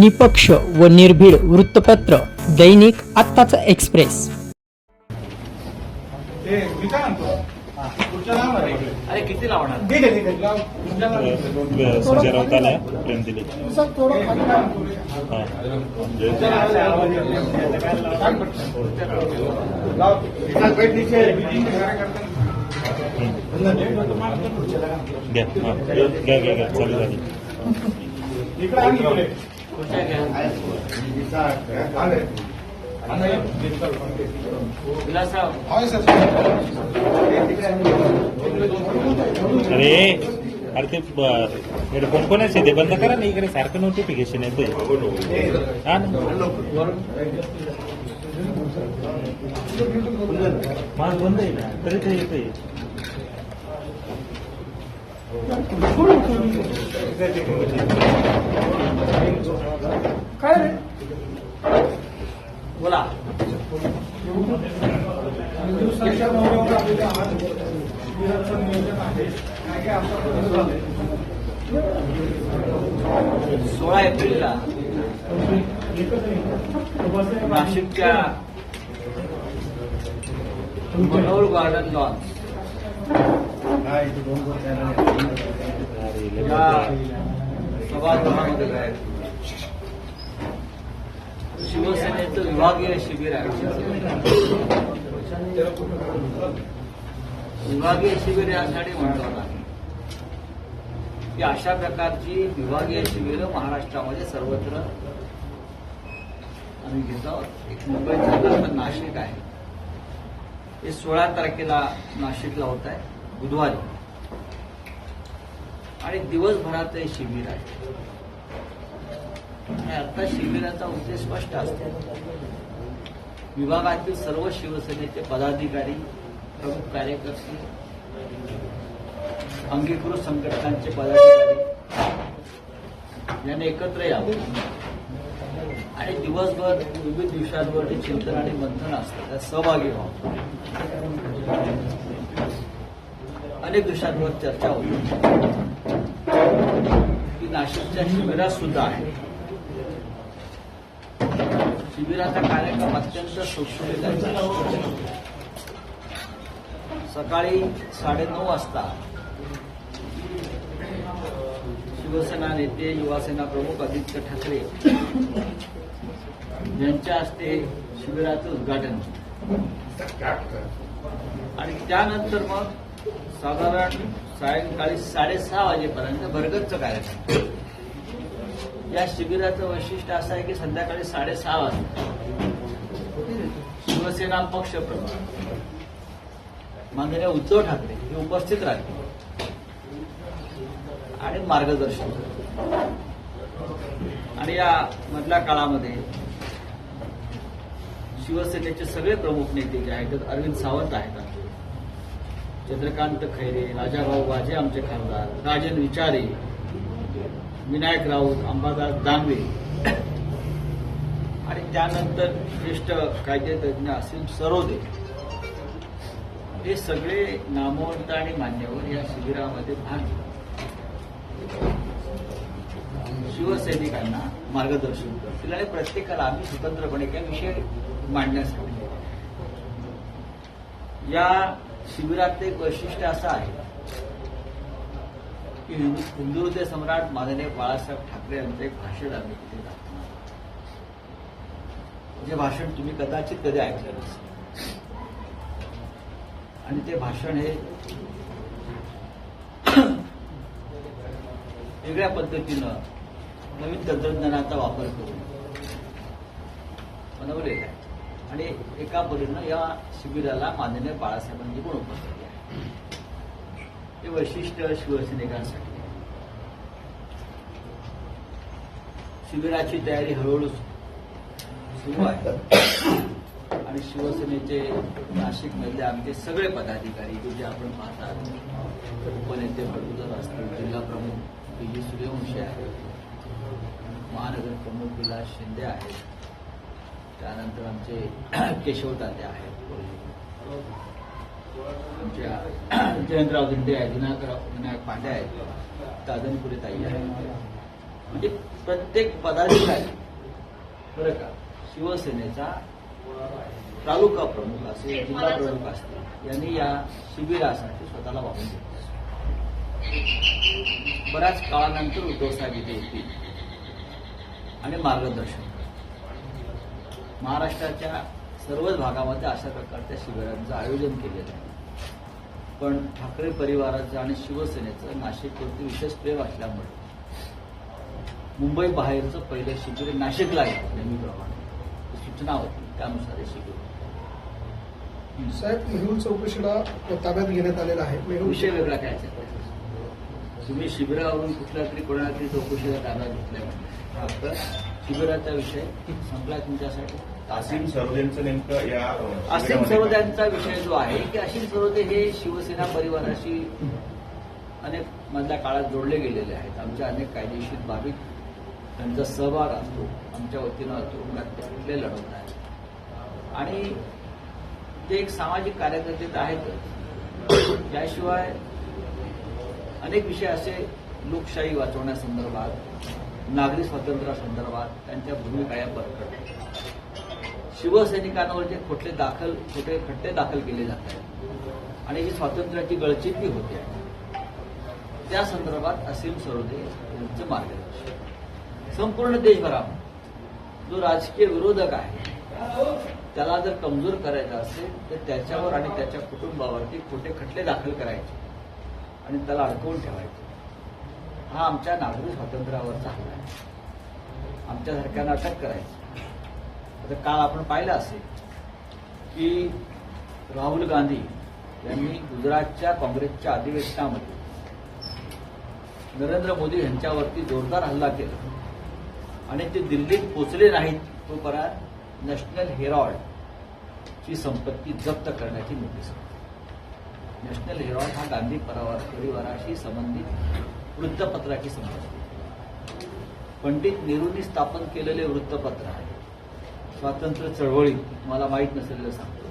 निपक्ष व निर्भीड वृत्तपत्र दैनिक आत्ताचा एक्सप्रेस. घ्या घ्या घ्या चालू झाली. इकडे आण इकडे. कुठच्या घ्या आले. आले. विलासराव होय, सर. अरे अरे ते हेडफोन कोण आहे ते बंद करा ना इकडे सारखं नोटिफिकेशन येते हा ना माझं बंद आहे ना तरी ते येते सोळा एप्रिलला नाशिकच्या मनोहर गार्डन लॉन या सभागृहामध्ये शिवसेनेचं विभागीय शिबिर आहे. विभागीय शिबिर यासाठी म्हणतो की अशा प्रकारची विभागीय शिबिरं महाराष्ट्रामध्ये सर्वत्र आम्ही घेत आहोत. एक मुंबईत झालं तर नाशिक आहे. हे सोळा तारखेला नाशिकला होत आहे बुधवारी. आणि दिवसभरात हे शिबिर आहे. आणि आता शिबिराचा उद्देश स्पष्ट असतो. विभागातील सर्व शिवसेनेचे पदाधिकारी प्रमुख कार्यकर्ते अंगीकृत संघटनांचे पदाधिकारी. यांनी एकत्र यावं. आणि दिवसभर विविध विषयांवर जे चिंतन आणि मंथन असतं. त्यात सहभागी व्हावं. अनेक विषयांवर चर्चा होती. ती नाशिकच्या शिबिरात सुद्धा आहे. शिबिराचा कार्यक्रम अत्यंत सुटसुटीत आहे. सकाळी साडेनऊ वाजता शिवसेना नेते युवासेना प्रमुख आदित्य ठाकरे यांच्या हस्ते शिबिराचं उद्घाटन. आणि त्यानंतर मग साधारण सायंकाळी साडेसहा वाजेपर्यंत भरगतचं कार्यक्रम. या शिबिराचं वैशिष्ट्य असं आहे की संध्याकाळी साडेसहा वाजता शिवसेना पक्ष प्रमुख माननीय उद्धव ठाकरे हे उपस्थित राहतील. आणि मार्गदर्शन. आणि या मधल्या काळामध्ये शिवसेनेचे सगळे प्रमुख नेते जे आहेत अरविंद सावंत आहेत. चंद्रकांत खैरे राजाभाऊ वाजे आमचे खासदार राजन विचारे विनायक राऊत अंबादास दानवे. आणि त्यानंतर ज्येष्ठ कायदेतज्ञ असीम सरोदे. हे सगळे नामवंत आणि मान्यवर या शिबिरामध्ये भाग घेतात. शिवसैनिकांना मार्गदर्शन करतील आणि प्रत्येकाला आम्ही स्वतंत्रपणे काही विषय मांडण्यासाठी या शिबिरात एक वैशिष्ट्य असं आहे की हिंदू हिंदू हृदय सम्राट माननीय बाळासाहेब ठाकरे यांचं एक भाषण आम्ही तिथे दाखवणार जे भाषण तुम्ही कदाचित कधी ऐकलं नसेल आणि ते भाषण हे वेगळ्या पद्धतीनं नवीन तंत्रज्ञानाचा वापर करून बनवलेलं आहे. आणि एका परीनं या शिबिराला माननीय बाळासाहेबांनी पण उपस्थित आहे. हे वैशिष्ट्य शिवसैनिकांसाठी शिबिराची तयारी हळूहळू सुरू आहे. आणि शिवसेनेचे नाशिकमधले आमचे सगळे पदाधिकारी जे आपण पाहतात उपनेते बडगुजर असतील जिल्हा प्रमुख पी जी सूर्यवंशी आहेत महानगर प्रमुख विलास शिंदे आहेत त्यानंतर आमचे केशव ताते आहेत आमच्या जयंतराव दिंडे आहेत विनायकराव विनायक पांडे आहेत दादनपुरे ताई आहेत. म्हणजे प्रत्येक पदाधिकारी बरं का शिवसेनेचा तालुका प्रमुख असेल जिल्हा प्रमुख असतील. यांनी या शिबिरासाठी स्वतःला वाहून घेतलं. बऱ्याच काळानंतर उद्धव साहेब इथे येतील. आणि मार्गदर्शन. महाराष्ट्राच्या सर्वच भागामध्ये अशा प्रकारच्या शिबिरांचं आयोजन केलेलं आहे. पण ठाकरे परिवाराचं आणि शिवसेनेचं नाशिकवरती विशेष प्रेम असल्यामुळे मुंबई बाहेरचं पहिलं शिबिर नाशिकला आहे नेहमीप्रमाणे. सूचना होती त्यानुसार हे होतं. साहेब मेहुल चौकशीला ताब्यात घेण्यात आलेला आहे. मेहुल विषय वेगळा काय? तुम्ही शिबिरावरून कुठल्या तरी कोणाला तरी चौकशीला ताब्यात घेतलाय फक्त शिबिराचा विषय संपला तुमच्यासाठी? असीम सरोदेंचं नेमकं या असीम सरोद्यांचा विषय जो आहे की असीम सरोदे हे शिवसेना परिवाराशी अनेक मधल्या काळात जोडले गेलेले आहेत. आमच्या अनेक कायदेशीर बाबीत त्यांचा सहभाग असतो आमच्या वतीनं तुरुंगात ते लढवत आहेत आणि ते एक सामाजिक कार्यकर्ते आहेत. आहेतच त्याशिवाय अनेक विषय असे लोकशाही वाचवण्यासंदर्भात नागरी स्वातंत्र्यासंदर्भात त्यांच्या भूमिका या बरकट शिवसैनिकांवर जे खोटले दाखल खोटे खट्टे दाखल केले जात आहेत आणि जी स्वातंत्र्याची गळचिती होते. आहे त्या संदर्भात असीम सरोदे यांचं मार्गदर्शन. संपूर्ण देशभरात जो राजकीय विरोधक आहे त्याला जर कमजोर करायचा असेल तर त्याच्यावर आणि त्याच्या कुटुंबावरती खोटे खटले दाखल करायचे आणि त्याला अडकवून ठेवायचे. हा आमच्या नागरी स्वातंत्र्यावरचा हल्ला आहे. आमच्यासारख्यांना अटक करायची. आता काल आपण पाहिलं असेल की राहुल गांधी यांनी गुजरातच्या काँग्रेसच्या अधिवेशनामध्ये नरेंद्र मोदी यांच्यावरती जोरदार हल्ला केला. आणि ते दिल्लीत पोचले नाहीत तोपर्यंत नॅशनल हेरॉल्ड ची संपत्ती जप्त करण्याची नोटीस नॅशनल हेरॉल्ड हा गांधी परिवाराशी संबंधित वृत्तपत्राची संपत्ती पंडित नेहरूंनी स्थापन केलेले वृत्तपत्र आहे. स्वातंत्र्य चळवळीत तुम्हाला माहीत नसलेलं सांगतो.